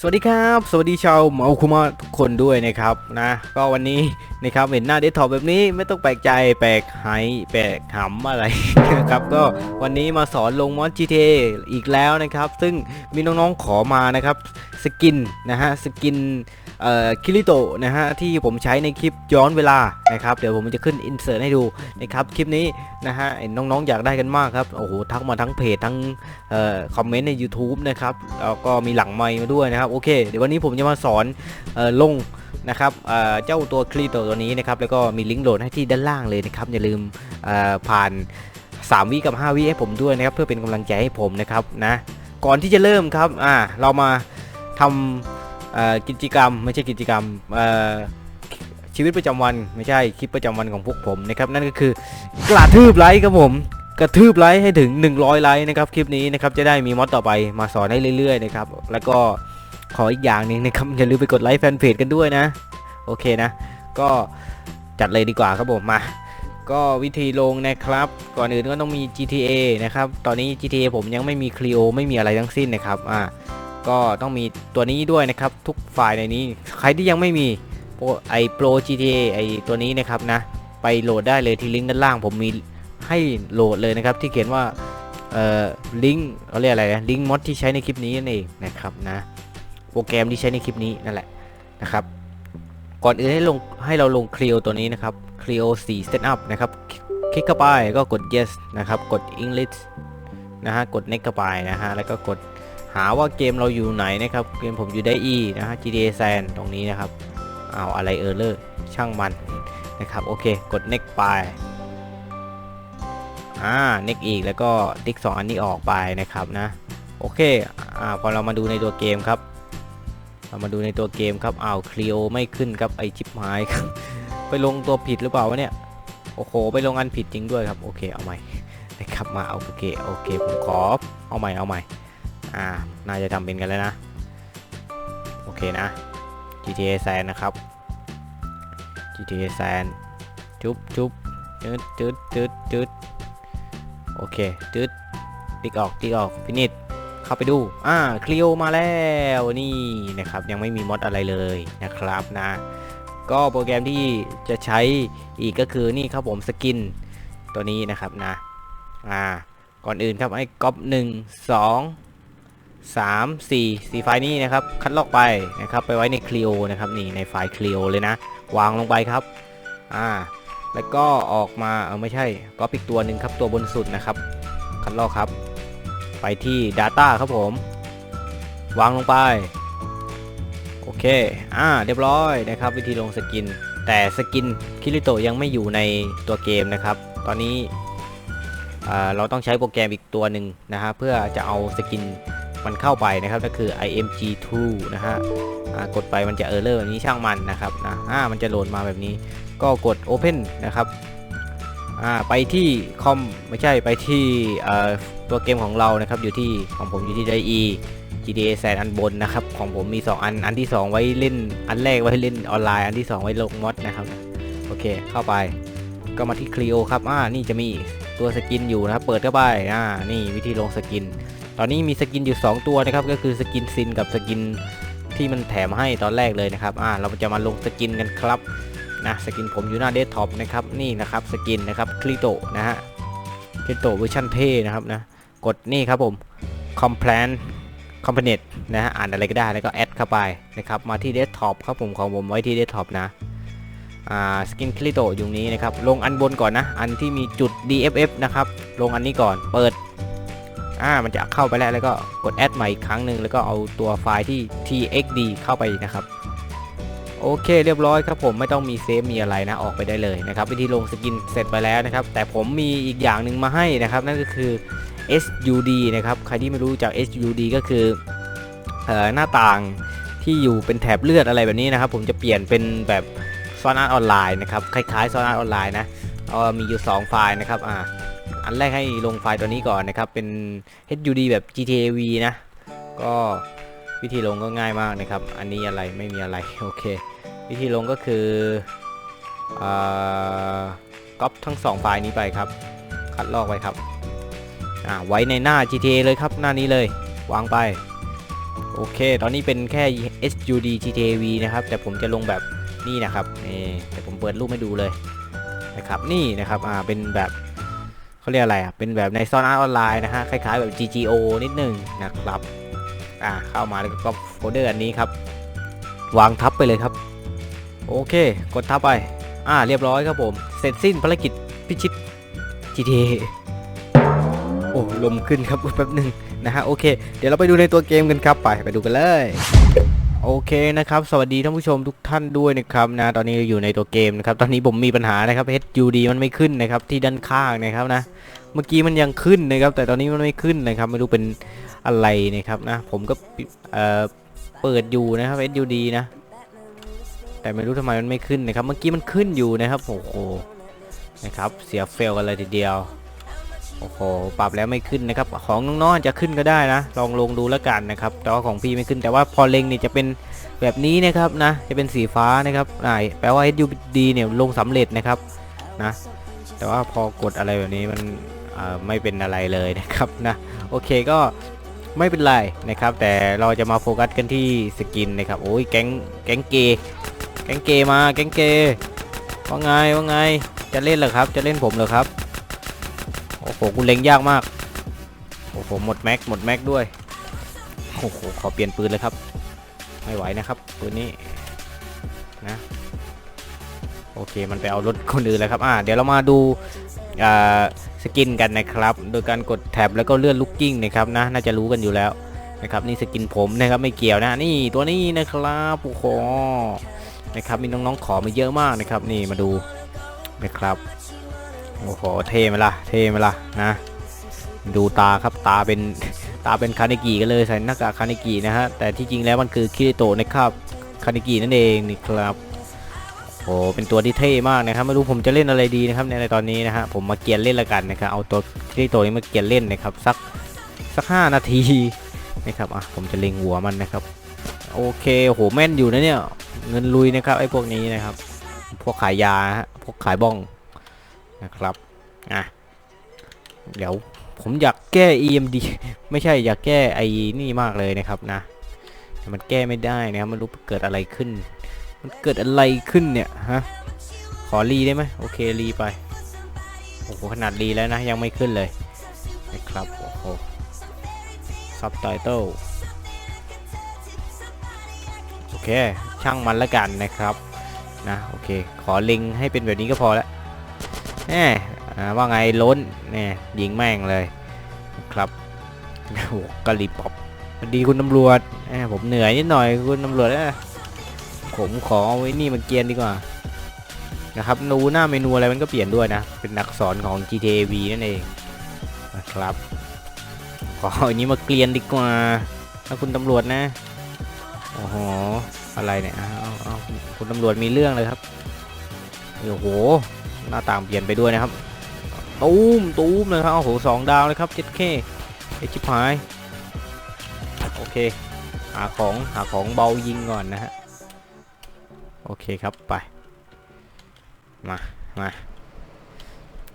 สวัสดีครับ สวัสดีชาวเมาคุมาทุกคนด้วยนะครับนะก็วันนี้นะครับเห็นหน้าเดสก์ท็อปแบบนี้ไม่ต้องแปลกใจแปลกหายแปลกหำอะไรนะครับก็วันนี้มาสอนลงมอนจีเทอีกแล้วนะครับ ซึ่งมีน้องๆขอมานะครับสกินนะฮะสกิน คิริโตะนะฮะที่ผมใช้ในคลิปย้อนเวลานะครับเดี๋ยวผมจะขึ้นอินเสิร์ตให้ดูนะครับคลิปนี้นะฮะน้องๆอยากได้กันมากครับโอ้โหทักมาทั้งเพจทั้งออคอมเมนต์ใน YouTube นะครับแล้วก็มีหลังไมค์มาด้วยนะครับโอเคเดี๋ยววันนี้ผมจะมาสอนออลงนะครับเเจ้าตัวคลีโตตัวนี้นะครับแล้วก็มีลิงก์โหลดให้ที่ด้านล่างเลยนะครับอย่าลืมเอ่อผ่าน 3วิกับ 5วิให้ผมด้วยนะครับเพื่อเป็นกำลังใจให้ผมนะครับนะก่อนที่จะเริ่มครับอ่าเรามาทำเอ่อ กิจกรรมไม่ใช่กิจกรรมชีวิตประจำวันไม่ใช่คลิปประจำวันของพวกผมนะครับนั่นก็คือกระทืบไลค์ครับผมกระทืบไลค์ให้ถึง 100 ไลค์นะครับคลิปนี้นะครับจะได้มีมอดต่อไปมาสอนให้เรื่อยๆนะครับแล้วก็ขออีกอย่างหนึงนะครับอย่าลืมไปกดไลค์แฟนเพจกันด้วยนะโอเคนะ ก็จัดเลยดีกว่าครับผมมา ก็วิธีลงนะครับ ก่อนอื่นก็ต้องมี GTA นะครับตอนนี้ GTA ผมยังไม่มี Clio ไม่มีอะไรทั้งสิ้นนะครับอ่า ก็ต้องมีตัวนี้ด้วยนะครับ ทุกไฟล์ในนี้ ใครที่ยังไม่มีโปรไอโปร GTA ไอตัวนี้นะครับนะ ไปโหลดได้เลยที่ลิงก์ด้านล่าง ผมมีให้โหลดเลยนะครับ ที่เขียนว่าเอ่อลิงก์เขาเรียกอะไรนะลิงก์มอดที่ใช้ในคลิปนี้นั่นเองนะครับนะ โปรแกรมที่ใช้ในคลิปนี้นั่นแหละนะครับ ก่อนอื่นให้ลงให้เราลง Clio ตัวนี้นะครับ Clio 4 Setup นะครับ คลิกเข้าไปก็กด yes นะครับ กด English นะฮะ กด next เข้าไปนะฮะ แล้วก็กดาว่าเกมเราอยู่ไหนนะครับ เกมผมอยู่ได้ E นะฮะ GTA San ตรงนี้นะครับเอาอะไรเออร์เลอร์ช่างมันนะครับ โอเค กด next ไป อ่าเน็กอีกแล้วก็ติ๊ก2อันนี้ออกไปนะครับนะ โอเค อ่า พอเรามาดูในตัวเกมครับ เรามาดูในตัวเกมครับอ้าวคลีโอไม่ขึ้นครับไอชิปหายครับ ไปลงตัวผิดหรือเปล่าวะเนี่ย โอ้โห ไปลงอันผิดจริงด้วยครับ โอเค เอาใหม่นะครับ มาเอาโอเค โอเค ผมขอ เอาใหม่ เอาใหม่ อ่าน่าจะทำเป็นกันแล้วนะ โอเคนะ GTA San นะครับ GTA San จุ๊บจุ๊บจืดจืดจืดจืดโอเคตืดติ๊กออกติ๊กออกฟินิชเข้าไปดู อ่าคลีโอมาแล้วนี่นะครับ ยังไม่มีมอดอะไรเลยนะครับนะ ก็โปรแกรมที่จะใช้อีกก็คือนี่ครับผมสกินตัวนี้นะครับนะ อ่า ก่อนอื่นครับไอ้ก๊อปหนึ่งสอง สามสี่สี่ไฟล์นี้นะครับ คัดลอกไปนะครับ ไปไว้ในคลีโอนะครับนี่ในไฟล์คลีโอเลยนะ วางลงไปครับ อ่า แล้วก็ออกมาเออไม่ใช่ก็อีกตัวหนึ่งครับตัวบนสุดนะครับ คัดลอกครับ ไปที่ Data ครับผม วางลงไป โอเค อ่า เรียบร้อยนะครับ วิธีลงสกิน แต่สกินคิริโตยังไม่อยู่ในตัวเกมนะครับ ตอนนี้เราต้องใช้โปรแกรมอีกตัวหนึ่งนะฮะเพื่อจะเอาสกิน มันเข้าไปนะครับก็คือ img2 นะฮะกดไปมันจะเออร์เลอร์แบบนี้ช่างมันนะครับนะอ่ามันจะโหลดมาแบบนี้ ก็กด Open นะครับอ่าไปที่คอมไม่ใช่ไปที่ตัวเกมของเรานะครับอยู่ที่ของผมอยู่ที่ IE GTA แสนอันบนนะครับของผมมี 2 อัน อันที่ 2 ไว้เล่น อันแรกไว้เล่นออนไลน์ อันที่ 2 ไว้ลงมอดนะครับ โอเค เข้าไป ก็มาที่ Clio ครับ อ่า นี่จะมีตัวสกินอยู่นะครับ เปิดเข้าไป อ่า นี่วิธีลงสกิน ตอนนี้มีสกินอยู่ 2 ตัวนะครับก็คือสกินซินกับสกินที่มันแถมให้ตอนแรกเลยนะครับอ่าเราจะมาลงสกินกันครับนะสกินผมอยู่หน้าเดสก์ท็อปนะครับนี่นะครับสกินนะครับคลิโตนะฮะคลิโตเวอร์ชันเท่นะครับนะกดนี่ครับผม complan component นะฮะอ่านอะไรก็ได้แล้วก็แอดเข้าไปนะครับมาที่เดสก์ท็อปครับผมของผมไว้ที่เดสก์ท็อปนะอ่าสกินคลิโตอยู่นี้นะครับ ลงอันบนก่อนนะ อันที่มีจุด DFF นะครับ ลงอันนี้ก่อน เปิด อ่ามันจะเข้าไปแล้วแล้วก็กดแอดใหม่อีกครั้งหนึ่งแล้วก็เอาตัวไฟล์ที่ txd เข้าไปนะครับโอเคเรียบร้อยครับผมไม่ต้องมีเซฟมีอะไรนะออกไปได้เลยนะครับวิธีลงสกินเสร็จไปแล้วนะครับแต่ผมมีอีกอย่างหนึ่งมาให้นะครับนั่นก็คือ SUD นะครับใครที่ไม่รู้จาก SUD ก็คือเออหน้าต่างที่อยู่เป็นแถบเลือดอะไรแบบนี้นะครับ ผมจะเปลี่ยนเป็นแบบซอนอาร์ออนไลน์นะครับคล้ายๆซอนอาร์ออนไลน์นะเอามีอยู่ 2 ไฟล์นะครับอ่า อันแรกให้ลงไฟล์ตัวนี้ก่อนนะครับ เป็น HUD แบบ GTAV นะ ก็วิธีลงก็ง่ายมากนะครับ อันนี้อะไรไม่มีอะไร โอเค วิธีลงก็คือก๊อปทั้ง 2 ไฟล์นี้ไปครับ คัดลอกไว้ครับอ่าไว้ในหน้า GTA เลยครับหน้านี้เลยวางไป โอเค ตอนนี้เป็นแค่ SUD GTV นะครับ แต่ผมจะลงแบบนี่นะครับนี่แต่ผมเปิดรูปให้ดูเลยนะครับ นี่นะครับ อ่า เป็นแบบ เขาเรียกอะไรอะ เป็นแบบในซอนอาร์ออนไลน์นะฮะ คล้ายๆแบบ GGO นิดหนึงนะครับ อ่า เข้ามาแล้วก็โฟลเดอร์อันนี้ครับ วางทับไปเลยครับ โอเค กดทับไป อ่า เรียบร้อยครับผม เสร็จสิ้นภารกิจพิชิต GTA โอ้ลมขึ้นครับแป๊บหนึ่งนะฮะ โอเค เดี๋ยวเราไปดูในตัวเกมกันครับ ไป ไปดูกันเลย โอเคนะครับ สวัสดีท่านผู้ชมทุกท่านด้วยนะครับนะตอนนี้อยู่ในตัวเกมนะครับ ตอนนี้ผมมีปัญหานะครับ HUD มันไม่ขึ้นนะครับที่ด้านข้างนะครับนะ เมื่อกี้มันยังขึ้นนะครับ แต่ตอนนี้มันไม่ขึ้นนะครับ ไม่รู้เป็นอะไรนะครับนะ ผมก็เอ่อเปิดอยู่นะครับ HUD นะ แต่ไม่รู้ทำไมมันไม่ขึ้นนะครับ เมื่อกี้มันขึ้นอยู่นะครับ โอ้โห นะครับ เสียเฟลกันเลยทีเดียว โอ้โหปรับแล้วไม่ขึ้นนะครับ ของน้องๆจะขึ้นก็ได้นะ ลองลงดูแล้วกันนะครับแต่ว่าของพี่ไม่ขึ้นแต่ว่าพอเล็งเนี่ยจะเป็นแบบนี้นะครับนะ จะเป็นสีฟ้านะครับอ่าแปลว่า HUD เนี่ยลงสำเร็จนะครับนะ แต่ว่าพอกดอะไรแบบนี้มันไม่เป็นอะไรเลยนะครับนะ โอเคก็ไม่เป็นไรนะครับ แต่เราจะมาโฟกัสกันที่สกินนะครับ โอ้ยแก๊งแก๊งเกย์แก๊งเกย์มาแก๊งเกย์ว่าไงว่าไงจะเล่นเหรอครับ จะเล่นผมเหรอครับ โอ้โหกูเล็งยากมาก โอ้โหหมดแม็กหมดแม็กด้วย โอ้โหขอเปลี่ยนปืนเลยครับ ไม่ไหวนะครับปืนนี้นะโอเคมันไปเอารถคนอื่นแล้วครับอ่าเดี๋ยวเรามาดูสกินกันนะครับ โดยการกดแท็บแล้วก็เลื่อนลูกกิ้งนะครับนะน่าจะรู้กันอยู่แล้วนะครับนี่สกินผมนะครับไม่เกี่ยวนะนี่ตัวนี้นะครับโอ้โหนะครับมีน้องๆขอมาเยอะมากนะครับ นี่มาดูนะครับ โอ้โหเท่ไหมล่ะเท่ไหมล่ะนะดูตาครับตาเป็นตาเป็นคาเนกิกันเลยใส่หน้ากากคาเนกินะฮะแต่ที่จริงแล้วมันคือคิริโตะนะครับคาเนกินั่นเองนี่ครับโอ้เป็นตัวที่เท่มากนะครับไม่รู้ผมจะเล่นอะไรดีนะครับในตอนนี้นะฮะผมมาเกียนเล่นละกันนะครับเอาตัวคิริโตะนี้มาเกียนเล่นนะครับสักสักห้านาทีนะครับอะผมจะเล็งหัวมันนะครับโอเคโอ้โหแม่นอยู่นะเนี่ยเงินลุยนะครับไอ้พวกนี้นะครับพวกขายยาฮะพวกขายบ้อง นะครับอะเดี๋ยวผมอยากแก้ EMD ไม่ใช่อยากแก้ไอ้นี่มากเลยนะครับนะแต่มันแก้ไม่ได้นะครับมันรู้เกิดอะไรขึ้น มันเกิดอะไรขึ้นเนี่ยฮะขอรีได้ไหมโอเครีไปโอ้โหขนาดรีแล้วนะยังไม่ขึ้นเลยนะครับโอ้โห subtitle โอเคช่างมันละกันนะครับนะโอเค ขอลิงให้เป็นแบบนี้ก็พอแล้ว แหมว่าไงล้นเนี่ยยิงแม่งเลยครับโอ้กะหรี่ป๊อปสวัสดีคุณตำรวจแหมผมเหนื่อยนิดหน่อยคุณตำรวจนะผมขอเอาไว้นี่มันเกียนดีกว่านะครับดูหน้าเมนูอะไรมันก็เปลี่ยนด้วยนะ เป็นอักษรของ GTA V นั่นเองนะครับขออันนี้มาเกลียนดีกว่าถ้าคุณตำรวจนะโอ้โหอะไรเนี่ยเอาเอาเอาคุณตำรวจมีเรื่องเลยครับโอ้โห หน้าต่างเปลี่ยนไปด้วยนะครับตูมตูมเลยครับโอ้โหสองดาวเลยครับเจ็ดเคไอชิบหายโอเคหาของหาของเบายิงก่อนนะฮะโอเคครับไปมามา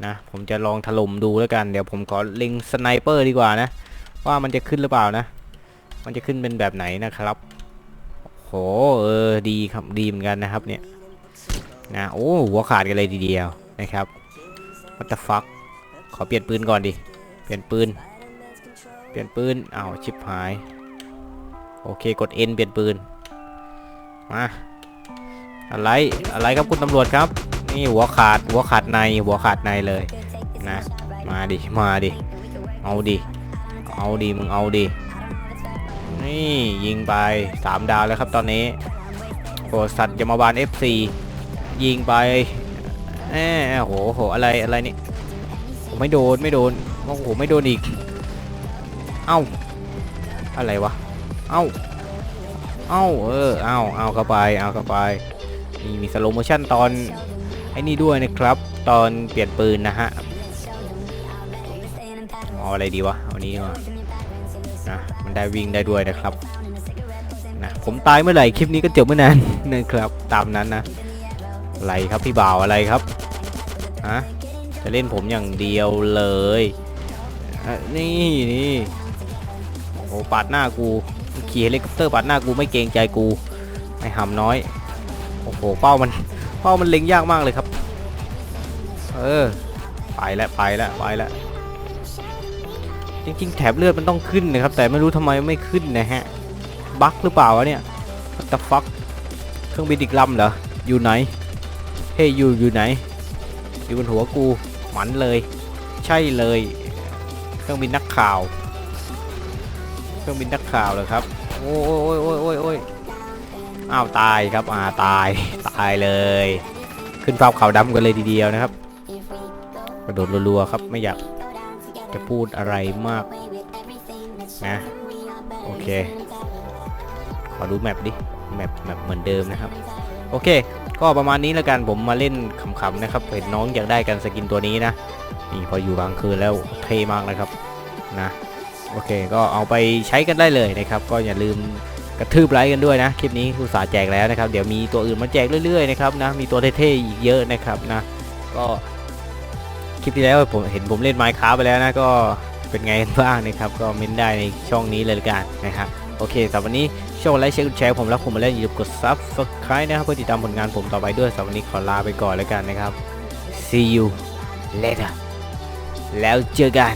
นะผมจะลองถล่มดูแล้วกันเดี๋ยวผมขอเล็งสไนเปอร์ดีกว่านะ ว่ามันจะขึ้นหรือเปล่านะ มันจะขึ้นเป็นแบบไหนนะครับโหเออดีครับดีเหมือนกันนะครับเนี่ยนะโอ้หัวขาดกันเลยทีเดียว นะครับ what the fuck ขอเปลี่ยนปืนก่อนดิ เปลี่ยนปืน เปลี่ยนปืนอ้าวชิบหาย โอเคกด N เปลี่ยนปืน มา อะไร อะไรครับคุณตำรวจครับ นี่หัวขาด หัวขาดใน หัวขาดในเลย นะ มาดิ มาดิ เอาดิ เอาดิ มึงเอาดิ นี่ยิงไป3ดาวแล้วครับตอนนี้โอสัตว์ยมบาล F4 ยิงไป แหมโหโหอะไรอะไรนี่ผมไม่โดนไม่โดนโอ้โหไม่โดนอีก เอ้า อะไรวะ เอ้า เอ้าเออ เอ้าเอาเข้าไปเอาเข้าไปนี่มีสโลโมชั่นตอนไอ้นี่ด้วยนะครับ ตอนเปลี่ยนปืนนะฮะเอาอะไรดีวะเอานี้ดีกว่านะมันได้วิ่งได้ด้วยนะครับนะผมตายเมื่อไหร่คลิปนี้ก็จบเมื่อนั้นนะครับ ตามนั้นนะ อะไรครับพี่บ่าวอะไรครับฮะจะเล่นผมอย่างเดียวเลยนี่นี่โอ้โหปาดหน้ากูขี่เฮลิคอปเตอร์ปาดหน้ากูไม่เกรงใจกูไอ้หำน้อยโอ้โหเป้ามันเป้ามันเล็งยากมากเลยครับ เออไปแล้วไปแล้วไปแล้วจริงๆแถบเลือดมันต้องขึ้นนะครับ แต่ไม่รู้ทำไมไม่ขึ้นนะฮะบั๊กหรือเปล่าวะเนี่ย What the fuck เครื่องบินอีกลำเหรออยู่ไหน เฮ้ยอยู่อยู่ไหน อยู่บนหัวกูหมันเลย ใช่เลย เครื่องบินนักข่าว เครื่องบินนักข่าวเหรอครับโอ้ยโอ้ยโอ้ยโอ้ยอ้าวตายครับอ่าตายตายเลย ขึ้นภาพขาวดำกันเลยทีเดียวนะครับกระโดดรัวๆครับไม่อยากจะพูดอะไรมากนะโอเค ขอดูแมปดิ แมปแมปเหมือนเดิมนะครับ โอเค ก็ประมาณนี้แล้วกันผมมาเล่นขำๆนะครับเห็นน้องอยากได้กันสกินตัวนี้นะนี่พออยู่กลางคืนแล้วเท่มากนะครับนะโอเคก็เอาไปใช้กันได้เลยนะครับ ก็อย่าลืมกระทืบไลค์กันด้วยนะ คลิปนี้อุตส่าแจกแล้วนะครับ เดี๋ยวมีตัวอื่นมาแจกเรื่อยๆนะครับนะมีตัวเท่ๆอีกเยอะนะครับนะ ก็คลิปที่แล้วผมเห็นผมเล่นไมค์ค้าไปแล้วนะก็เป็นไงกันบ้างนะครับ ก็เม้นได้ในช่องนี้เลยละกันนะครับ โอเคสำหรับวันนี้ช่วยกดไลค์แชร์กดแชร์ผมแล้วผมมาเล่นอย่าลืมกดซับสไคร b e นะครับเพื่อติดตามผลงานผมต่อไปด้วยสำหรับวันนี้ขอลาไปก่อนแล้วกันนะครับ see you later แล้วเจอกัน